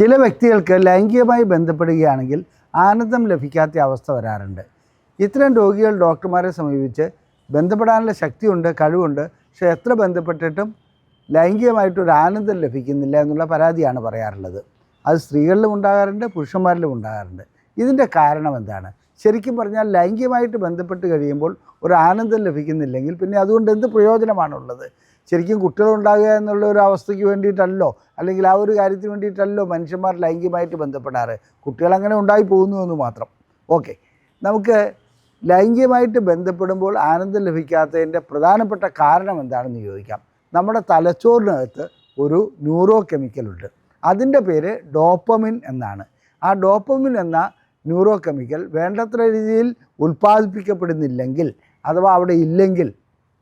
ചില വ്യക്തികൾക്ക് ലൈംഗികമായി ബന്ധപ്പെടുകയാണെങ്കിൽ ആനന്ദം ലഭിക്കാത്ത അവസ്ഥ വരാറുണ്ട്. ഇത്തരം രോഗികൾ ഡോക്ടർമാരെ സമീപിച്ച് ബന്ധപ്പെടാനുള്ള ശക്തിയുണ്ട് കഴിവുണ്ട്. പക്ഷേ എത്ര ബന്ധപ്പെട്ടിട്ടും ലൈംഗികമായിട്ടൊരു ആനന്ദം ലഭിക്കുന്നില്ല എന്നുള്ള പരാതിയാണ് പറയാറുള്ളത്. അത് സ്ത്രീകളിലും ഉണ്ടാകാറുണ്ട് പുരുഷന്മാരിലും ഉണ്ടാകാറുണ്ട്. ഇതിന്റെ കാരണം എന്താണ്? ശരിക്കും പറഞ്ഞാൽ ലൈംഗികമായിട്ട് ബന്ധപ്പെട്ട് കഴിയുമ്പോൾ ഒരു ആനന്ദം ലഭിക്കുന്നില്ലെങ്കിൽ പിന്നെ അതുകൊണ്ട് എന്ത് പ്രയോജനമാണുള്ളത്? ശരിക്കും കുട്ടികളുണ്ടാകുക എന്നുള്ള ഒരു അവസ്ഥയ്ക്ക് വേണ്ടിയിട്ടല്ലോ അല്ലെങ്കിൽ ആ ഒരു കാര്യത്തിന് വേണ്ടിയിട്ടല്ലോ മനുഷ്യന്മാർ ലൈംഗികമായിട്ട് ബന്ധപ്പെടാറ്. കുട്ടികൾ അങ്ങനെ ഉണ്ടായി പോകുന്നു എന്ന് മാത്രം. ഓക്കെ. നമുക്ക് ലൈംഗികമായിട്ട് ബന്ധപ്പെടുമ്പോൾ ആനന്ദം ലഭിക്കാത്തതിന്റെ പ്രധാനപ്പെട്ട കാരണം എന്താണെന്ന് ചോദിക്കാം. നമ്മുടെ തലച്ചോറിനകത്ത് ഒരു ന്യൂറോ കെമിക്കലുണ്ട് അതിന്റെ പേര് ഡോപ്പമിൻ എന്നാണ്. ആ ഡോപ്പമിൻ എന്ന ന്യൂറോ കെമിക്കൽ വേണ്ടത്ര രീതിയിൽ ഉൽപ്പാദിപ്പിക്കപ്പെടുന്നില്ലെങ്കിൽ അഥവാ അവിടെ ഇല്ലെങ്കിൽ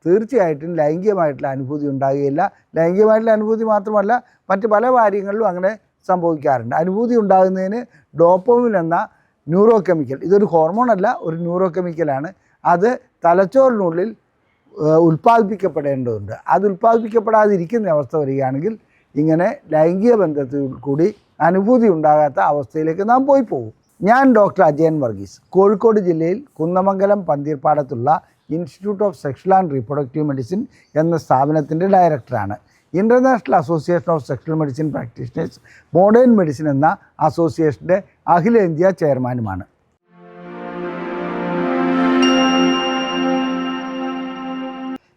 തീർച്ചയായിട്ടും ലൈംഗികമായിട്ടുള്ള അനുഭൂതി ഉണ്ടാകുകയില്ല. ലൈംഗികമായിട്ടുള്ള അനുഭൂതി മാത്രമല്ല മറ്റ് പല കാര്യങ്ങളിലും അങ്ങനെ സംഭവിക്കാറുണ്ട്. അനുഭൂതി ഉണ്ടാകുന്നതിന് ഡോപ്പോമിൻ എന്ന ന്യൂറോ കെമിക്കൽ ഇതൊരു ഹോർമോൺ അല്ല ഒരു ന്യൂറോ കെമിക്കലാണ് അത് തലച്ചോറിനുള്ളിൽ ഉൽപ്പാദിപ്പിക്കപ്പെടേണ്ടതുണ്ട്. അത് ഉൽപ്പാദിപ്പിക്കപ്പെടാതിരിക്കുന്ന അവസ്ഥ വരികയാണെങ്കിൽ ഇങ്ങനെ ലൈംഗിക ബന്ധത്തിൽ കൂടി അനുഭൂതി ഉണ്ടാകാത്ത അവസ്ഥയിലേക്ക് നാം പോയി പോകും. ഞാൻ ഡോക്ടർ അജയൻ വർഗീസ് കോഴിക്കോട് ജില്ലയിൽ Kunnamangalam പന്തീർപ്പാടത്തുള്ള institute of sexual and reproductive medicine എന്ന സ്ഥാപനത്തിന്റെ ഡയറക്ടറാണ്. International association of sexual medicine practitioners modern medicine എന്ന അസോസിയേഷന്റെ അഖിലേന്ത്യാ ചെയർമാനുമാണ്.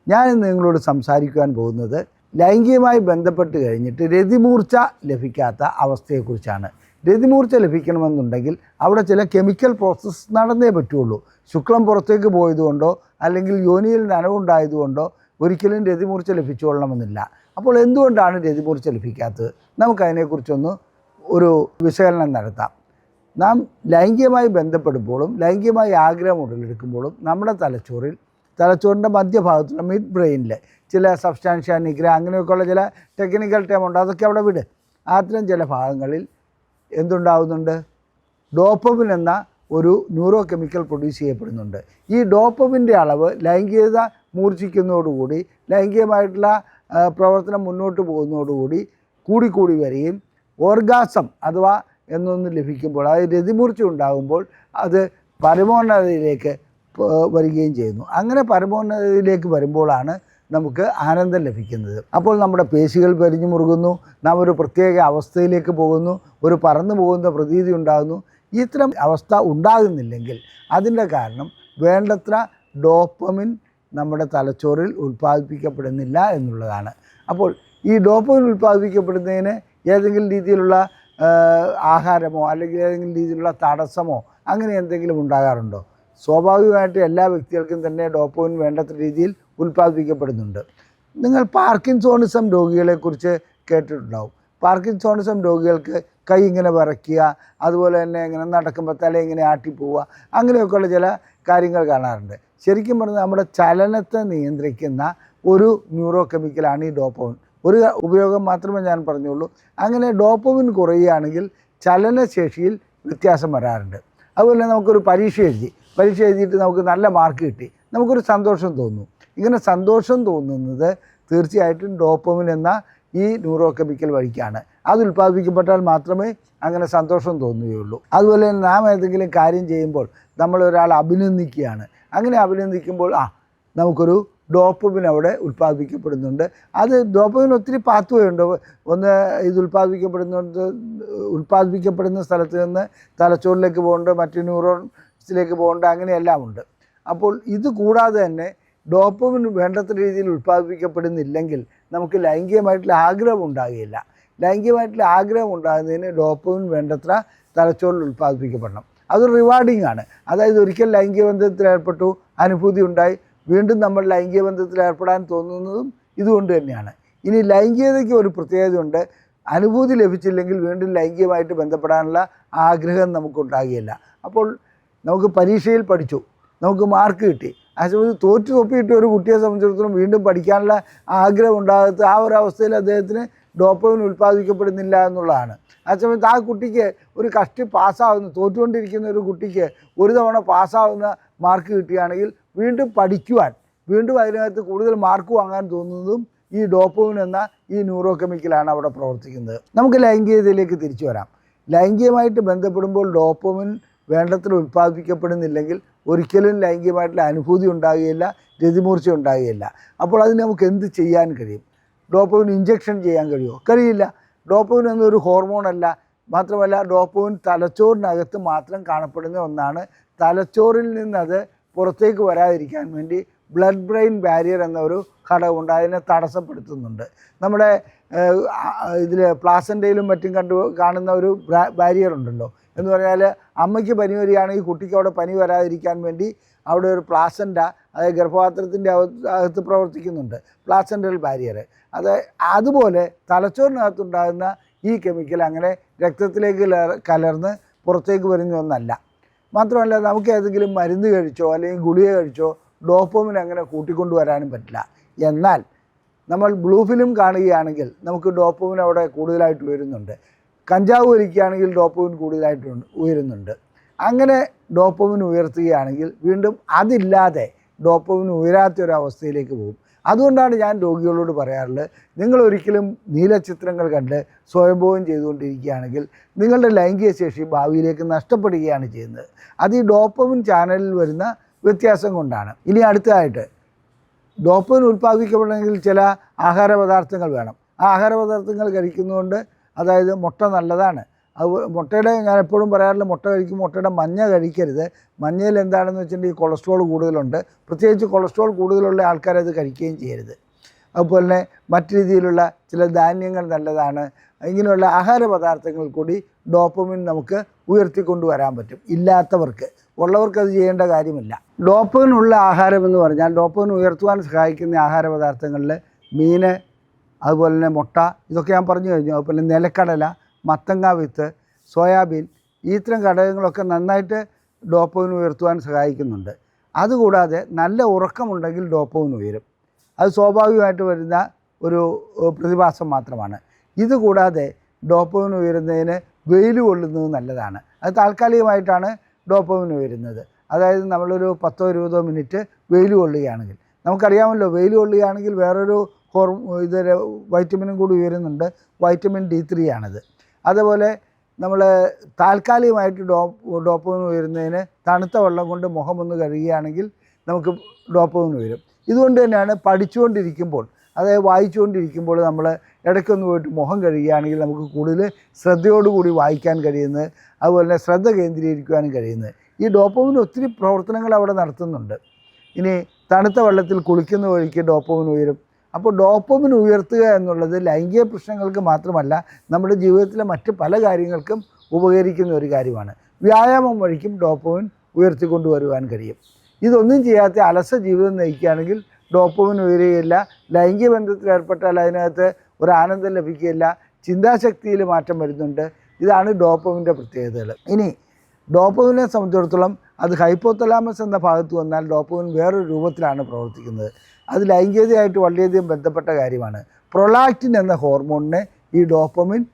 ഞാൻ ഇന്ന് നിങ്ങളോട് സംസാരിക്കുവാൻ പോകുന്നത് ലൈംഗികമായി ബന്ധപ്പെട്ട് കഴിഞ്ഞിട്ട് രതിമൂർച്ച ലഭിക്കാത്ത അവസ്ഥയെക്കുറിച്ചാണ്. രതിമൂർച്ച ലഭിക്കണമെന്നുണ്ടെങ്കിൽ അവിടെ ചില കെമിക്കൽ പ്രോസസ്സ് നടന്നേ പറ്റുള്ളൂ. ശുക്ലം പുറത്തേക്ക് പോയതുകൊണ്ടോ അല്ലെങ്കിൽ യോനിയിൽ നനവുണ്ടായതുകൊണ്ടോ ഒരിക്കലും രതിമൂർച്ച ലഭിച്ചുകൊള്ളണമെന്നില്ല. അപ്പോൾ എന്തുകൊണ്ടാണ് രതിമൂർച്ച ലഭിക്കാത്തത്? നമുക്കതിനെക്കുറിച്ചൊന്ന് ഒരു വിശകലനം നടത്താം. നാം ലൈംഗികമായി ബന്ധപ്പെടുമ്പോഴും ലൈംഗികമായി ആഗ്രഹം ഉടലെടുക്കുമ്പോഴും നമ്മുടെ തലച്ചോറിൽ തലച്ചോറിന്റെ മധ്യഭാഗത്തുള്ള മിഡ് ബ്രെയിനിൽ ചില സബ്സ്റ്റാൻഷ്യ നിഗ്ര അങ്ങനെയൊക്കെയുള്ള ചില ടെക്നിക്കൽ ടേം ഉണ്ട്. അതൊക്കെ അവിടെ വിട്. അത്തരം ചില ഭാഗങ്ങളിൽ എന്തുണ്ടാവുന്നുണ്ട്? ഡോപ്പമിൻ എന്ന ഒരു ന്യൂറോ കെമിക്കൽ പ്രൊഡ്യൂസ് ചെയ്യപ്പെടുന്നുണ്ട്. ഈ ഡോപ്പമിന്റെ അളവ് ലൈംഗികത മൂർച്ഛിക്കുന്നതോടുകൂടി ലൈംഗികമായിട്ടുള്ള പ്രവർത്തനം മുന്നോട്ട് പോകുന്നതോടുകൂടി കൂടിക്കൂടി വരികയും ഓർഗാസം അഥവാ എന്നൊന്ന് ലഭിക്കുമ്പോൾ അതായത് രതിമൂർച്ച ഉണ്ടാകുമ്പോൾ അത് പരമോന്നതയിലേക്ക് വരികയും ചെയ്യുന്നു. അങ്ങനെ പരമോന്നതയിലേക്ക് വരുമ്പോഴാണ് നമുക്ക് ആനന്ദം ലഭിക്കുന്നത്. അപ്പോൾ നമ്മുടെ പേശികൾ പരിഞ്ഞു മുറുകുന്നു. നാം ഒരു പ്രത്യേക അവസ്ഥയിലേക്ക് പോകുന്നു. ഒരു പറന്നു പോകുന്ന പ്രതീതി ഉണ്ടാകുന്നു. ഇത്തരം അവസ്ഥ ഉണ്ടാകുന്നില്ലെങ്കിൽ അതിന്റെ കാരണം വേണ്ടത്ര ഡോപ്പമിൻ നമ്മുടെ തലച്ചോറിൽ ഉൽപ്പാദിപ്പിക്കപ്പെടുന്നില്ല എന്നുള്ളതാണ്. അപ്പോൾ ഈ ഡോപ്പമിൻ ഉൽപ്പാദിപ്പിക്കപ്പെടുന്നതിന് ഏതെങ്കിലും രീതിയിലുള്ള ആഹാരമോ അല്ലെങ്കിൽ ഏതെങ്കിലും രീതിയിലുള്ള തടസ്സമോ അങ്ങനെ എന്തെങ്കിലും ഉണ്ടാകാറുണ്ടോ? സ്വാഭാവികമായിട്ട് എല്ലാ വ്യക്തികൾക്കും തന്നെ ഡോപ്പോയിൻ വേണ്ടത്ര രീതിയിൽ ഉൽപ്പാദിപ്പിക്കപ്പെടുന്നുണ്ട്. നിങ്ങൾ പാർക്കിൻസോണിസം രോഗികളെക്കുറിച്ച് കേട്ടിട്ടുണ്ടാവും. പാർക്കിൻസോണിസം രോഗികൾക്ക് കൈ ഇങ്ങനെ വിറയ്ക്കുക അതുപോലെ തന്നെ ഇങ്ങനെ നടക്കുമ്പോൾ തല ഇങ്ങനെ ആട്ടിപ്പോവുക അങ്ങനെയൊക്കെയുള്ള ചില കാര്യങ്ങൾ കാണാറുണ്ട്. ശരിക്കും പറഞ്ഞാൽ നമ്മുടെ ചലനത്തെ നിയന്ത്രിക്കുന്ന ഒരു ന്യൂറോ കെമിക്കലാണ് ഈ ഡോപ്പോമിൻ. ഒരു ഉപയോഗം മാത്രമേ ഞാൻ പറഞ്ഞുള്ളൂ. അങ്ങനെ ഡോപ്പോമിൻ കുറയുകയാണെങ്കിൽ ചലനശേഷിയിൽ വ്യത്യാസം വരാറുണ്ട്. അതുപോലെ നമുക്കൊരു പരീക്ഷ എഴുതി പരീക്ഷ എഴുതിയിട്ട് നമുക്ക് നല്ല മാർക്ക് കിട്ടി. നമുക്കൊരു സന്തോഷം തോന്നും. ഇങ്ങനെ സന്തോഷം തോന്നുന്നത് തീർച്ചയായിട്ടും ഡോപ്പമിൻ എന്ന ഈ ന്യൂറോ കെമിക്കൽ വഴിക്കാണ്. അത് ഉൽപ്പാദിപ്പിക്കപ്പെട്ടാൽ മാത്രമേ അങ്ങനെ സന്തോഷം തോന്നുകയുള്ളൂ. അതുപോലെ തന്നെ നാം ഏതെങ്കിലും കാര്യം ചെയ്യുമ്പോൾ നമ്മൾ ഒരാൾ അഭിനന്ദിക്കുകയാണ്. അങ്ങനെ അഭിനന്ദിക്കുമ്പോൾ ആ നമുക്കൊരു ഡോപ്പമിൻ അവിടെ ഉൽപ്പാദിപ്പിക്കപ്പെടുന്നുണ്ട്. അത് ഡോപ്പമിൻ ഒത്തിരി പാത്തുവയുണ്ട് ഒന്ന് ഇത് ഉൽപ്പാദിപ്പിക്കപ്പെടുന്നുണ്ട് ഉൽപ്പാദിപ്പിക്കപ്പെടുന്ന സ്ഥലത്ത് നിന്ന് തലച്ചോറിലേക്ക് പോകേണ്ട മറ്റു ന്യൂറോൺസിലേക്ക് പോകേണ്ട അങ്ങനെയെല്ലാം ഉണ്ട്. അപ്പോൾ ഇത് കൂടാതെ തന്നെ ഡോപ്പമിൻ വേണ്ടത്ര രീതിയിൽ ഉൽപ്പാദിപ്പിക്കപ്പെടുന്നില്ലെങ്കിൽ നമുക്ക് ലൈംഗികമായിട്ടുള്ള ആഗ്രഹം ഉണ്ടാകുകയില്ല. ലൈംഗികമായിട്ടുള്ള ആഗ്രഹം ഉണ്ടാകുന്നതിന് ഡോപ്പമിൻ വേണ്ടത്ര തലച്ചോറിൽ ഉൽപ്പാദിപ്പിക്കപ്പെടണം. അത് റിവാർഡിംഗ് ആണ്. അതായത് ഒരിക്കൽ ലൈംഗിക ബന്ധത്തിൽ ഏർപ്പെട്ടു അനുഭൂതി ഉണ്ടായി വീണ്ടും നമ്മൾ ലൈംഗിക ബന്ധത്തിൽ ഏർപ്പെടാൻ തോന്നുന്നതും ഇതുകൊണ്ട് തന്നെയാണ്. ഇനി ലൈംഗികതയ്ക്ക് ഒരു പ്രത്യേകതയുണ്ട്. അനുഭൂതി ലഭിച്ചില്ലെങ്കിൽ വീണ്ടും ലൈംഗികമായിട്ട് ബന്ധപ്പെടാനുള്ള ആഗ്രഹം നമുക്കുണ്ടാകുകയില്ല. അപ്പോൾ നമുക്ക് പരീക്ഷയിൽ പഠിച്ചു. നമുക്ക് മാർക്ക് കിട്ടി. ആ സമയത്ത് തോറ്റു തൊപ്പിയിട്ട് ഒരു കുട്ടിയെ സംബന്ധിച്ചിടത്തോളം വീണ്ടും പഠിക്കാനുള്ള ആഗ്രഹം ഉണ്ടാകാത്ത ആ ഒരു അവസ്ഥയിൽ അദ്ദേഹത്തിന് ഡോപ്പമിൻ ഉൽപ്പാദിക്കപ്പെടുന്നില്ല എന്നുള്ളതാണ്. ആ സമയത്ത് ആ കുട്ടിക്ക് ഒരു കഷ്ടി പാസ്സാവുന്ന തോറ്റുകൊണ്ടിരിക്കുന്ന ഒരു കുട്ടിക്ക് ഒരു തവണ പാസ്സാവുന്ന മാർക്ക് കിട്ടുകയാണെങ്കിൽ വീണ്ടും പഠിക്കുവാൻ വീണ്ടും അതിനകത്ത് കൂടുതൽ മാർക്ക് വാങ്ങാൻ തോന്നുന്നതും ഈ ഡോപ്പമിൻ എന്ന ഈ ന്യൂറോ കെമിക്കലാണ് അവിടെ പ്രവർത്തിക്കുന്നത്. നമുക്ക് ലൈംഗികതയിലേക്ക് തിരിച്ചു വരാം. ലൈംഗികമായിട്ട് ബന്ധപ്പെടുമ്പോൾ ഡോപ്പമിൻ വേണ്ടത്ര ഉൽപ്പാദിപ്പിക്കപ്പെടുന്നില്ലെങ്കിൽ ഒരിക്കലും ലൈംഗികമായിട്ടുള്ള അനുഭൂതി ഉണ്ടാകുകയില്ല രതിമൂർച്ച ഉണ്ടാകുകയില്ല. അപ്പോൾ അതിന് നമുക്ക് എന്ത് ചെയ്യാൻ കഴിയും? ഡോപ്പമിൻ ഇഞ്ചക്ഷൻ ചെയ്യാൻ കഴിയുമോ? കഴിയില്ല. ഡോപ്പോവിൻ എന്നൊരു ഹോർമോണല്ല മാത്രമല്ല ഡോപ്പോവിൻ തലച്ചോറിനകത്ത് മാത്രം കാണപ്പെടുന്ന ഒന്നാണ്. തലച്ചോറിൽ നിന്നത് പുറത്തേക്ക് വരാതിരിക്കാൻ വേണ്ടി ബ്ലഡ് ബ്രെയിൻ ബാരിയർ എന്നൊരു ഘടകമുണ്ട്. അതിനെ തടസ്സപ്പെടുത്തുന്നുണ്ട്. നമ്മുടെ ഇതിൽ പ്ലാസന്റയിലും മറ്റും കണ്ടു കാണുന്ന ഒരു ബാരിയർ ഉണ്ടല്ലോ. എന്ന് പറഞ്ഞാൽ അമ്മയ്ക്ക് പനി വരികയാണെങ്കിൽ കുട്ടിക്ക് അവിടെ പനി വരാതിരിക്കാൻ വേണ്ടി അവിടെ ഒരു പ്ലാസന്റ അതായത് ഗർഭപാത്രത്തിന്റെ അകത്ത് പ്രവർത്തിക്കുന്നുണ്ട്. പ്ലാസന്റൽ ബാരിയർ അത് അതുപോലെ തലച്ചോറിനകത്തുണ്ടാകുന്ന ഈ കെമിക്കൽ അങ്ങനെ രക്തത്തിലേക്ക് കലർന്ന് പുറത്തേക്ക് വരുന്ന ഒന്നല്ല. മാത്രമല്ല നമുക്ക് ഏതെങ്കിലും മരുന്ന് കഴിച്ചോ അല്ലെങ്കിൽ ഗുളിക കഴിച്ചോ ഡോപ്പോമിൻ അങ്ങനെ കൂട്ടിക്കൊണ്ടു വരാനും പറ്റില്ല. എന്നാൽ നമ്മൾ ബ്ലൂ ഫിലിം കാണുകയാണെങ്കിൽ നമുക്ക് ഡോപ്പമിൻ അവിടെ കൂടുതലായിട്ട് ഉയരുന്നുണ്ട് കഞ്ചാവ് വലിക്കുകയാണെങ്കിൽ ഡോപ്പമിൻ കൂടുതലായിട്ടുണ്ട് ഉയരുന്നുണ്ട്. അങ്ങനെ ഡോപ്പമിൻ ഉയർത്തുകയാണെങ്കിൽ വീണ്ടും അതില്ലാതെ ഡോപ്പമിൻ അവസ്ഥയിലേക്ക് പോകും. അതുകൊണ്ടാണ് ഞാൻ രോഗികളോട് പറയാറുള്ളത് നിങ്ങൾ ഒരിക്കലും നീലചിത്രങ്ങൾ കണ്ട് സ്വയംഭോഗം ചെയ്തുകൊണ്ടിരിക്കുകയാണെങ്കിൽ നിങ്ങളുടെ ലൈംഗിക ശേഷി ഭാവിയിലേക്ക് നഷ്ടപ്പെടുകയാണ് ചെയ്യുന്നത്. അത് ഈ ഡോപ്പമിൻ ചാനലിൽ വരുന്ന വ്യത്യാസം കൊണ്ടാണ്. ഇനി അടുത്തതായിട്ട് ഡോപ്പമിൻ ഉൽപ്പാദിപ്പിക്കപ്പെടണമെങ്കിൽ ചില ആഹാര വേണം. ആ ആഹാര പദാർത്ഥങ്ങൾ കഴിക്കുന്നതുകൊണ്ട് അതായത് മുട്ട നല്ലതാണ്. അത് മുട്ടയുടെ ഞാൻ എപ്പോഴും പറയാറില്ല മുട്ട കഴിക്കും മുട്ടയുടെ മഞ്ഞ കഴിക്കരുത്. മഞ്ഞയിൽ എന്താണെന്ന് വെച്ചിട്ടുണ്ടെങ്കിൽ കൊളസ്ട്രോൾ കൂടുതലുണ്ട്. പ്രത്യേകിച്ച് കൊളസ്ട്രോൾ കൂടുതലുള്ള ആൾക്കാരത് കഴിക്കുകയും ചെയ്യരുത്. അതുപോലെ തന്നെ മറ്റു രീതിയിലുള്ള ചില ധാന്യങ്ങൾ നല്ലതാണ്. ഇങ്ങനെയുള്ള ആഹാര പദാർത്ഥങ്ങൾ കൂടി ഡോപ്പമിൻ നമുക്ക് ഉയർത്തിക്കൊണ്ടുവരാൻ പറ്റും. ഇല്ലാത്തവർക്ക്. ഉള്ളവർക്ക് അത് ചെയ്യേണ്ട കാര്യമില്ല. ഡോപ്പമിനുള്ള ആഹാരം എന്ന് പറഞ്ഞാൽ ഡോപ്പമിൻ ഉയർത്തുവാൻ സഹായിക്കുന്ന ആഹാര പദാർത്ഥങ്ങളിൽ മീൻ അതുപോലെ തന്നെ മുട്ട ഇതൊക്കെ ഞാൻ പറഞ്ഞു കഴിഞ്ഞു. അതുപോലെ നിലക്കടല മത്തങ്ങ വിത്ത് സോയാബീൻ ഇത്തരം ഘടകങ്ങളൊക്കെ നന്നായിട്ട് ഡോപ്പമിൻ ഉയർത്തുവാൻ സഹായിക്കുന്നുണ്ട്. അതുകൂടാതെ നല്ല ഉറക്കമുണ്ടെങ്കിൽ ഡോപ്പമിൻ ഉയരും. അത് സ്വാഭാവികമായിട്ട് വരുന്ന ഒരു പ്രതിഭാസം മാത്രമാണ്. ഇതുകൂടാതെ കൂടാതെ ഡോപ്പമിൻ ഉയരുന്നതിന് വെയിൽ കൊള്ളുന്നത് നല്ലതാണ്. അത് താൽക്കാലികമായിട്ടാണ് ഡോപ്പമിൻ ഉയരുന്നത്. അതായത് നമ്മളൊരു പത്തോ ഇരുപതോ മിനിറ്റ് വെയിൽ കൊള്ളുകയാണെങ്കിൽ. നമുക്കറിയാമല്ലോ വെയിൽ കൊള്ളുകയാണെങ്കിൽ വേറൊരു ഹോർ ഇത് വൈറ്റമിനും കൂടി ഉയരുന്നുണ്ട്. വൈറ്റമിൻ ഡി ത്രീ ആണിത്. അതേപോലെ നമ്മൾ താൽക്കാലികമായിട്ട് ഡോ ഡോപ്പോമിൻ ഉയരുന്നതിന് തണുത്ത വെള്ളം കൊണ്ട് മുഖം ഒന്ന് കഴുകുകയാണെങ്കിൽ നമുക്ക് ഡോപ്പോമിൻ ഉയരും. ഇതുകൊണ്ട് തന്നെയാണ് പഠിച്ചുകൊണ്ടിരിക്കുമ്പോൾ അതായത് വായിച്ചുകൊണ്ടിരിക്കുമ്പോൾ നമ്മൾ ഇടയ്ക്കൊന്ന് പോയിട്ട് മുഖം കഴുകുകയാണെങ്കിൽ നമുക്ക് കൂടുതൽ ശ്രദ്ധയോടുകൂടി വായിക്കാൻ കഴിയുന്നത് അതുപോലെ തന്നെ ശ്രദ്ധ കേന്ദ്രീകരിക്കുവാനും കഴിയുന്നത്. ഈ ഡോപ്പമിന് ഒത്തിരി പ്രവർത്തനങ്ങൾ അവിടെ നടത്തുന്നുണ്ട്. ഇനി തണുത്ത വെള്ളത്തിൽ കുളിക്കുന്ന വഴിക്ക് ഡോപ്പമിൻ ഉയരും. അപ്പോൾ ഡോപ്പമിൻ ഉയർത്തുക എന്നുള്ളത് ലൈംഗിക പ്രശ്നങ്ങൾക്ക് മാത്രമല്ല നമ്മുടെ ജീവിതത്തിലെ മറ്റ് പല കാര്യങ്ങൾക്കും ഉപകരിക്കുന്ന ഒരു കാര്യമാണ്. വ്യായാമം വഴിക്കും ഡോപ്പമിൻ ഉയർത്തിക്കൊണ്ടുവരുവാൻ കഴിയും. ഇതൊന്നും ചെയ്യാത്ത അലസ ജീവിതം നയിക്കുകയാണെങ്കിൽ ഡോപ്പമിൻ ഉയരുകയില്ല ലൈംഗിക ബന്ധത്തിൽ ഏർപ്പെട്ടാൽ അതിനകത്ത് ഒരു ആനന്ദം ലഭിക്കുകയില്ല ചിന്താശക്തിയിൽ മാറ്റം വരുന്നുണ്ട്. ഇതാണ് ഡോപ്പമിന്റെ പ്രത്യേകതകൾ. ഇനി ഡോപ്പമിനെ സംബന്ധിച്ചിടത്തോളം അത് ഹൈപ്പോത്തലാമസ് എന്ന ഭാഗത്ത് വന്നാൽ ഡോപ്പമിൻ വേറൊരു രൂപത്തിലാണ് പ്രവർത്തിക്കുന്നത്. അത് ലൈംഗികതയായിട്ട് വളരെയധികം ബന്ധപ്പെട്ട കാര്യമാണ്. പ്രൊലാക്റ്റിൻ എന്ന ഹോർമോണിനെ ഈ ഡോപ്പമിൻ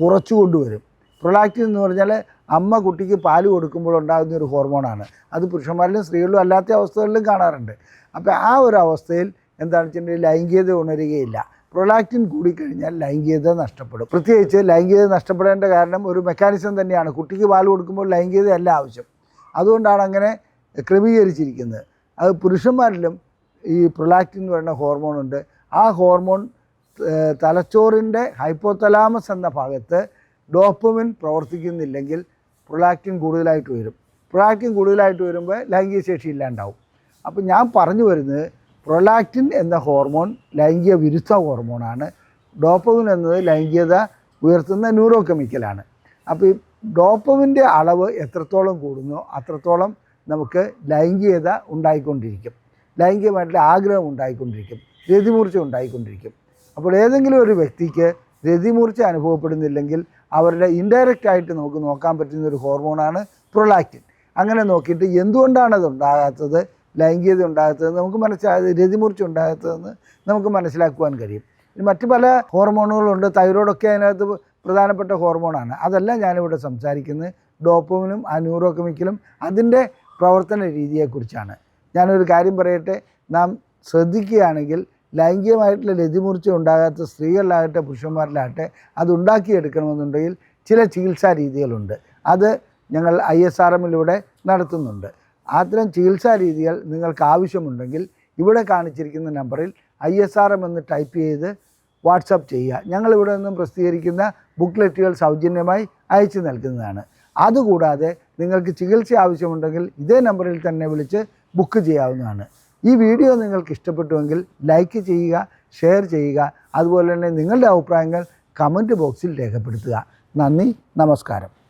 കുറച്ചു കൊണ്ടുവരും. പ്രൊലാക്റ്റിൻ എന്ന് പറഞ്ഞാൽ അമ്മ കുട്ടിക്ക് പാൽ കൊടുക്കുമ്പോൾ ഉണ്ടാകുന്ന ഒരു ഹോർമോണാണ്. അത് പുരുഷന്മാരിലും സ്ത്രീകളിലും അല്ലാത്ത അവസ്ഥകളിലും കാണാറുണ്ട്. അപ്പോൾ ആ ഒരു അവസ്ഥയിൽ എന്താണെന്ന് വെച്ചിട്ടുണ്ടെങ്കിൽ ലൈംഗികത ഉണരുകയില്ല. പ്രൊലാക്റ്റിൻ കൂടിക്കഴിഞ്ഞാൽ ലൈംഗികത നഷ്ടപ്പെടും. പ്രത്യേകിച്ച് ലൈംഗികത നഷ്ടപ്പെടേണ്ട കാരണം ഒരു മെക്കാനിസം തന്നെയാണ്. കുട്ടിക്ക് പാൽ കൊടുക്കുമ്പോൾ ലൈംഗികതയല്ല ആവശ്യം. അതുകൊണ്ടാണ് അങ്ങനെ ക്രമീകരിച്ചിരിക്കുന്നത്. അത് പുരുഷന്മാരിലും ഈ പ്രൊലാക്റ്റിൻ എന്ന് പറയുന്ന ഹോർമോണുണ്ട് ആ ഹോർമോൺ തലച്ചോറിന്റെ ഹൈപ്പോതലാമസ് എന്ന ഭാഗത്ത് ഡോപ്പമിൻ പ്രവർത്തിക്കുന്നില്ലെങ്കിൽ പ്രൊലാക്റ്റിൻ കൂടുതലായിട്ട് വരും. പ്രൊലാക്റ്റിൻ കൂടുതലായിട്ട് വരുമ്പോൾ ലൈംഗിക ശേഷി ഇല്ലാണ്ടാവും. അപ്പോൾ ഞാൻ പറഞ്ഞു വരുന്നത് പ്രൊലാക്റ്റിൻ എന്ന ഹോർമോൺ ലൈംഗിക വിരുദ്ധ ഹോർമോണാണ് ഡോപ്പമിൻ എന്നത് ലൈംഗികത ഉയർത്തുന്ന ന്യൂറോ കെമിക്കലാണ് അപ്പോൾ ഈ ഡോപ്പമിന്റെ അളവ് എത്രത്തോളം കൂടുന്നോ അത്രത്തോളം നമുക്ക് ലൈംഗികത ഉണ്ടായിക്കൊണ്ടിരിക്കും. ലൈംഗികമായിട്ടുള്ള ആഗ്രഹം ഉണ്ടായിക്കൊണ്ടിരിക്കും രതിമൂർച്ച ഉണ്ടായിക്കൊണ്ടിരിക്കും. അപ്പോൾ ഏതെങ്കിലും ഒരു വ്യക്തിക്ക് രതിമൂർച്ച അനുഭവപ്പെടുന്നില്ലെങ്കിൽ അവരുടെ ഇൻഡയറക്റ്റ് ആയിട്ട് നമുക്ക് നോക്കാൻ പറ്റുന്ന ഒരു ഹോർമോണാണ് പ്രൊലാക്റ്റിൻ അങ്ങനെ നോക്കിയിട്ട് എന്തുകൊണ്ടാണ് അത് ഉണ്ടാകാത്തത് ലൈംഗികത ഉണ്ടാകാത്തത് നമുക്ക് മനസ്സിലായത് രതിമൂർച്ച ഉണ്ടാകാത്തതെന്ന് നമുക്ക് മനസ്സിലാക്കുവാൻ കഴിയും. മറ്റ് പല ഹോർമോണുകളുണ്ട് തൈറോയിഡൊക്കെ അതിനകത്ത് പ്രധാനപ്പെട്ട ഹോർമോണാണ് അതെല്ലാം ഞാനിവിടെ സംസാരിക്കുന്നത് ഡോപ്പമിനും ആ ന്യൂറോ കെമിക്കലും അതിന്റെ പ്രവർത്തന രീതിയെക്കുറിച്ചാണ്. ഞാനൊരു കാര്യം പറയട്ടെ? നാം ശ്രദ്ധിക്കുകയാണെങ്കിൽ ലൈംഗികമായിട്ടുള്ള രതിമൂർച്ച ഉണ്ടാകാത്ത സ്ത്രീകളിലാകട്ടെ പുരുഷന്മാരിലാകട്ടെ അത് ഉണ്ടാക്കിയെടുക്കണമെന്നുണ്ടെങ്കിൽ ചില ചികിത്സാ രീതികളുണ്ട്. അത് ഞങ്ങൾ ഐ എസ് ആർ എമ്മിലൂടെ നടത്തുന്നുണ്ട്. അത്തരം ചികിത്സാ രീതികൾ നിങ്ങൾക്ക് ആവശ്യമുണ്ടെങ്കിൽ ഇവിടെ കാണിച്ചിരിക്കുന്ന നമ്പറിൽ ഐ എസ് ആർ എം എന്ന് ടൈപ്പ് ചെയ്ത് വാട്സപ്പ് ചെയ്യുക. ഞങ്ങളിവിടെ നിന്നും പ്രസിദ്ധീകരിക്കുന്ന ബുക്ക്ലെറ്റുകൾ സൗജന്യമായി അയച്ചു നൽകുന്നതാണ്. അതുകൂടാതെ നിങ്ങൾക്ക് ചികിത്സ ആവശ്യമുണ്ടെങ്കിൽ ഇതേ നമ്പറിൽ തന്നെ വിളിച്ച് ബുക്ക് ചെയ്യാവുന്നതാണ്. ഈ വീഡിയോ നിങ്ങൾക്ക് ഇഷ്ടപ്പെട്ടുവെങ്കിൽ ലൈക്ക് ചെയ്യുക ഷെയർ ചെയ്യുക അതുപോലെ തന്നെ നിങ്ങളുടെ അഭിപ്രായങ്ങൾ കമന്റ് ബോക്സിൽ രേഖപ്പെടുത്തുക. നന്ദി നമസ്കാരം.